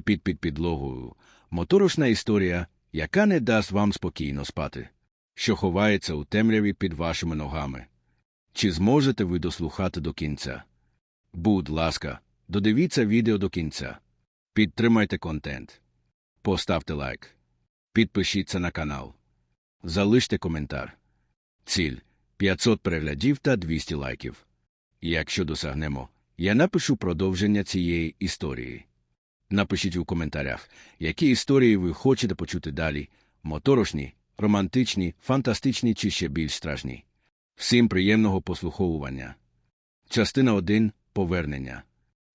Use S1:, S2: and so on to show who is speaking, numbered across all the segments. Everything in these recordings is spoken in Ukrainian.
S1: під під підлогою, моторошна історія, яка не дасть вам спокійно спати, що ховається у темряві під вашими ногами. Чи зможете ви дослухати до кінця? Будь ласка, додивіться відео до кінця. Підтримайте контент. Поставте лайк. Підпишіться на канал. Залиште коментар. Ціль 500 переглядів та 200 лайків. Якщо досягнемо, я напишу продовження цієї історії. Напишіть у коментарях, які історії ви хочете почути далі моторошні, романтичні, фантастичні чи ще більш страшні. Всім приємного послуховування. Частина 1. Повернення.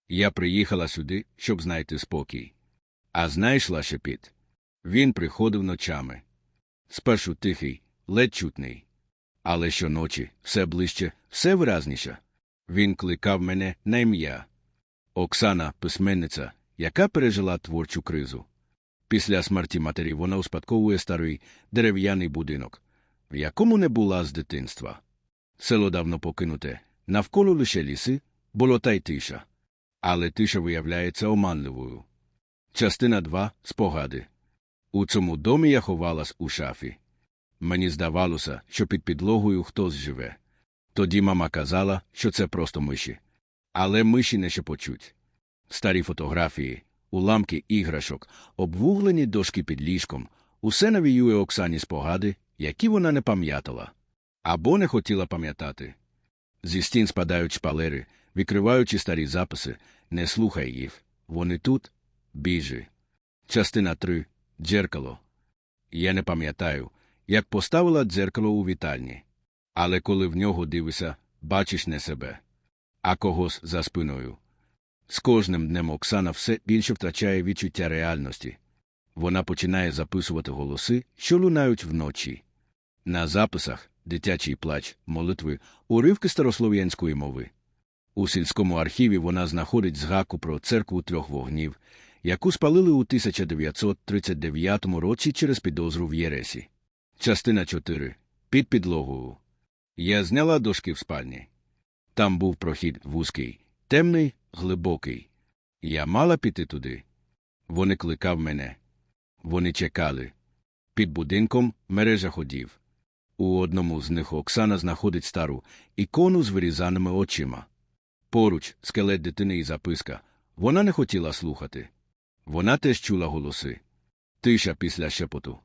S1: Я приїхала сюди, щоб знайти спокій. А знайшла шепіт. Він приходив ночами. Спершу тихий, ледь чутний. Але щоночі все ближче, все виразніше. Він кликав мене на ім'я. Оксана, письменниця, яка пережила творчу кризу. Після смерті матері вона успадковує старий дерев'яний будинок, в якому не була з дитинства. Село давно покинуте, навколо лише ліси, болота й тиша. Але тиша виявляється оманливою. Частина 2. Спогади. У цьому домі я ховалась у шафі. Мені здавалося, що під підлогою хтось живе. Тоді мама казала, що це просто миші. Але миші не шепочуть. Старі фотографії, уламки іграшок, обвуглені дошки під ліжком, усе навіює Оксані спогади, які вона не пам'ятала або не хотіла пам'ятати. Зі стін спадають шпалери, відкриваючи старі записи, не слухай їх. Вони тут, біжи. Частина 3. Дзеркало. Я не пам'ятаю, як поставила дзеркало у вітальні. Але коли в нього дивишся, бачиш не себе, а когось за спиною. З кожним днем Оксана все більше втрачає відчуття реальності. Вона починає записувати голоси, що лунають вночі. На записах дитячий плач, молитви, уривки старослов'янської мови. У сільському архіві вона знаходить згаку про церкву трьох вогнів, яку спалили у 1939 році через підозру в Єресі. Частина 4. Під підлогою. Я зняла дошки в спальні. Там був прохід вузький, темний, глибокий. Я мала піти туди. Вони кликав мене. Вони чекали. Під будинком мережа ходів. У одному з них Оксана знаходить стару ікону з вирізаними очима. Поруч скелет дитини і записка. Вона не хотіла слухати. Вона теж чула голоси. Тиша після шепоту.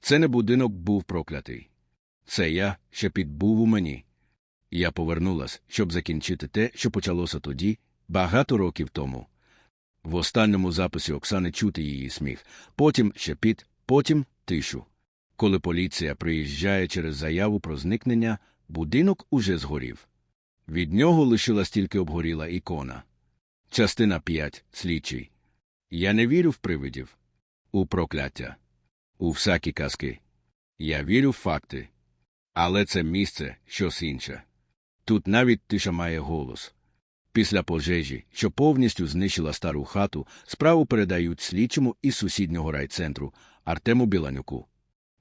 S1: Це не будинок був проклятий. Це я, шепіт був у мені. Я повернулась, щоб закінчити те, що почалося тоді, багато років тому. В останньому записі Оксани чути її сміх, потім шепіт, потім тишу. Коли поліція приїжджає через заяву про зникнення, будинок уже згорів. Від нього лишилась тільки обгоріла ікона. Частина 5. Слідчий. Я не вірю в привидів, у прокляття, у всякі казки. Я вірю в факти. Але це місце щось інше. Тут навіть тиша має голос. Після пожежі, що повністю знищила стару хату, справу передають слідчому із сусіднього райцентру Артему Біланюку.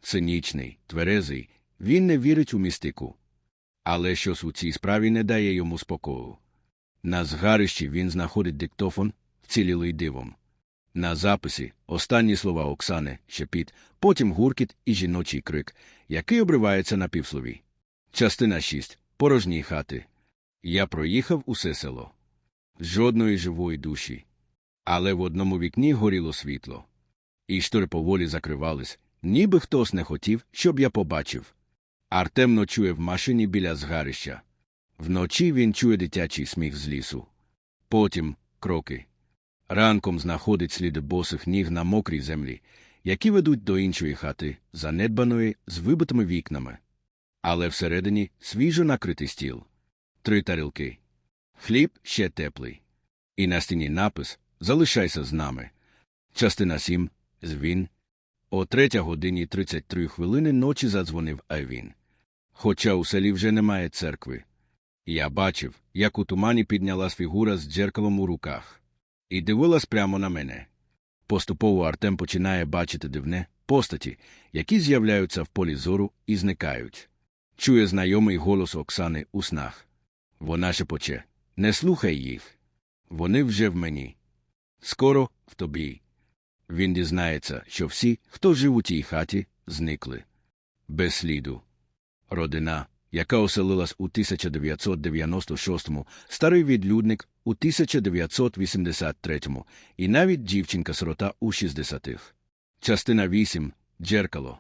S1: Цинічний, тверезий, він не вірить у містику. Але щось у цій справі не дає йому спокою. На згарищі він знаходить диктофон, вцілілий дивом. На записі останні слова Оксани, шепіт, потім гуркіт і жіночий крик, який обривається на півслові. Частина 6. Порожні хати. Я проїхав усе село. Жодної живої душі. Але в одному вікні горіло світло. І штори поволі закривались, ніби хтось не хотів, щоб я побачив. Артем ночує в машині біля згарища. Вночі він чує дитячий сміх з лісу. Потім кроки. Ранком знаходить сліди босих ніг на мокрій землі, які ведуть до іншої хати, занедбаної, з вибитими вікнами. Але всередині свіжо накритий стіл. Три тарілки. Хліб ще теплий. І на стіні напис Залишайся з нами. Частина 7. Звін. О третя годині 33 хвилини ночі задзвонив Айвін. Хоча у селі вже немає церкви. Я бачив, як у тумані піднялась фігура з дзеркалом у руках. І дивилась прямо на мене. Поступово Артем починає бачити дивне постаті, які з'являються в полі зору і зникають. Чує знайомий голос Оксани у снах. Вона шепоче Не слухай їх. Вони вже в мені. Скоро в тобі. Він дізнається, що всі, хто жив у тій хаті, зникли. Без сліду. Родина, яка оселилась у 1996-му, старий відлюдник у 1983-му і навіть дівчинка-сирота у 60-х. Частина 8. Джеркало.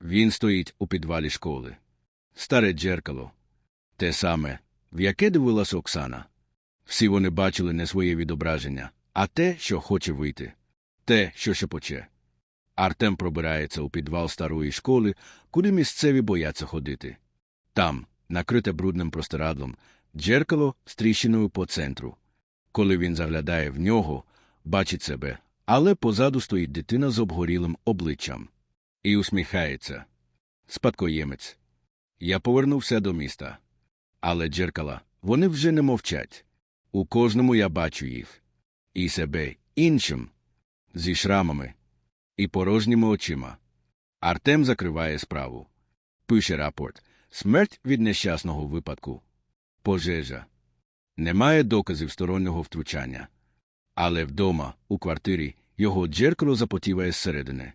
S1: Він стоїть у підвалі школи. Старе джеркало. Те саме, в яке дивилась Оксана. Всі вони бачили не своє відображення, а те, що хоче вийти, те, що шепоче. Артем пробирається у підвал старої школи, куди місцеві бояться ходити. Там, накрите брудним простирадлом, джеркало з тріщиною по центру. Коли він заглядає в нього, бачить себе, але позаду стоїть дитина з обгорілим обличчям. І усміхається. Спадкоємець. Я повернувся до міста. Але джеркала, вони вже не мовчать. У кожному я бачу їх. І себе іншим, зі шрамами і порожніми очима. Артем закриває справу. Пише рапорт Смерть від нещасного випадку. Пожежа. Немає доказів стороннього втручання. Але вдома, у квартирі, його джеркало запотіває зсередини.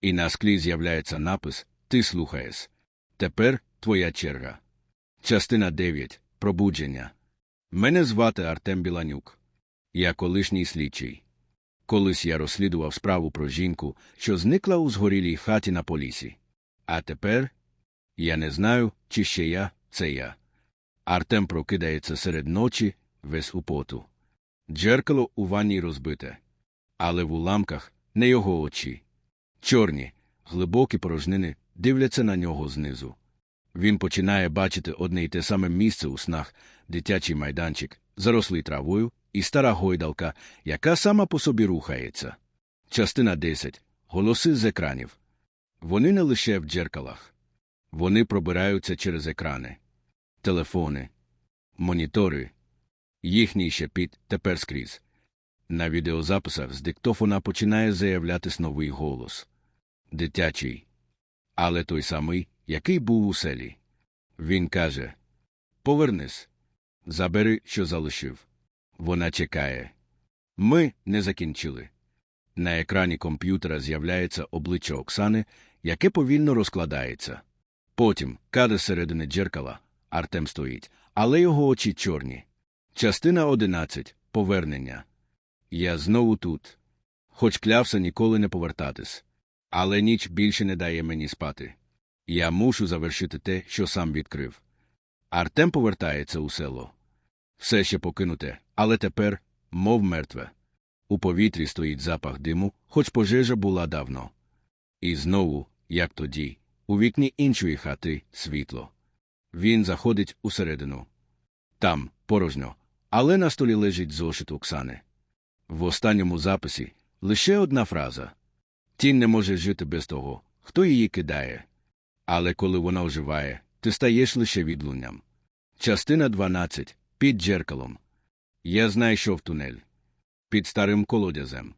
S1: І на склі з'являється напис Ти слухаєш. Тепер твоя черга. Частина 9. Пробудження. Мене звати Артем Біланюк. Я колишній слідчий. Колись я розслідував справу про жінку, що зникла у згорілій хаті на полісі. А тепер я не знаю, чи ще я, це я. Артем прокидається серед ночі, весь у поту. Джеркало у ванні розбите, але в уламках не його очі. Чорні, глибокі порожнини дивляться на нього знизу. Він починає бачити одне й те саме місце у снах, дитячий майданчик, зарослий травою, і стара гойдалка, яка сама по собі рухається. Частина 10. Голоси з екранів. Вони не лише в дзеркалах. Вони пробираються через екрани, телефони, монітори. Їхній шепіт тепер скрізь. На відеозаписах з диктофона починає заявлятись новий голос дитячий. Але той самий, який був у селі. Він каже Повернись, забери, що залишив. Вона чекає. Ми не закінчили. На екрані комп'ютера з'являється обличчя Оксани, яке повільно розкладається. Потім, кадр середини дзеркала, Артем стоїть, але його очі чорні. Частина 11. Повернення. Я знову тут. Хоч клявся ніколи не повертатись. Але ніч більше не дає мені спати. Я мушу завершити те, що сам відкрив. Артем повертається у село. Все ще покинуте, але тепер, мов мертве. У повітрі стоїть запах диму, хоч пожежа була давно. І знову, як тоді, у вікні іншої хати світло. Він заходить усередину. Там порожньо, але на столі лежить зошит Оксани. В останньому записі лише одна фраза Тінь не може жити без того, хто її кидає. Але коли вона оживає, ти стаєш лише відлунням. Частина 12. Під джеркалом. Я знайшов тунель. Під старим колодязем.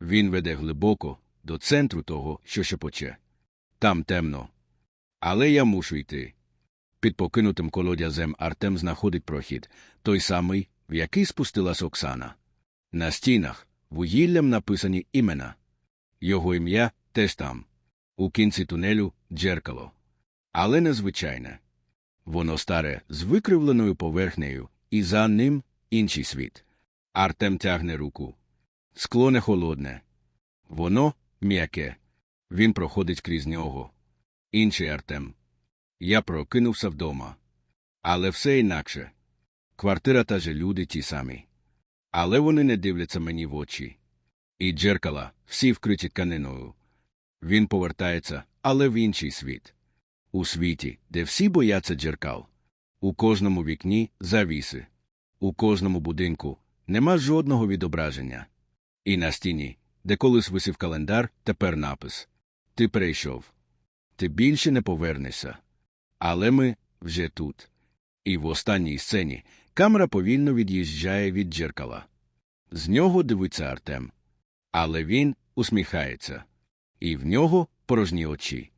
S1: Він веде глибоко, до центру того, що шепоче. Там темно. Але я мушу йти. Під покинутим колодязем Артем знаходить прохід, той самий, в який спустилась Оксана. На стінах вугіллям написані імена. Його ім'я теж там. У кінці тунелю джеркало. Але незвичайне. Воно старе, з викривленою поверхнею, і за ним інший світ. Артем тягне руку. Скло не холодне. Воно м'яке. Він проходить крізь нього. Інший Артем. Я прокинувся вдома. Але все інакше. Квартира та же люди ті самі. Але вони не дивляться мені в очі. І джеркала, всі вкриті тканиною. Він повертається, але в інший світ. У світі, де всі бояться джеркал. У кожному вікні завіси. У кожному будинку нема жодного відображення. І на стіні, де колись висів календар, тепер напис Ти прийшов. Ти більше не повернешся. Але ми вже тут. І в останній сцені камера повільно від'їжджає від джеркала. З нього дивиться Артем. Але він усміхається. І в нього порожні очі.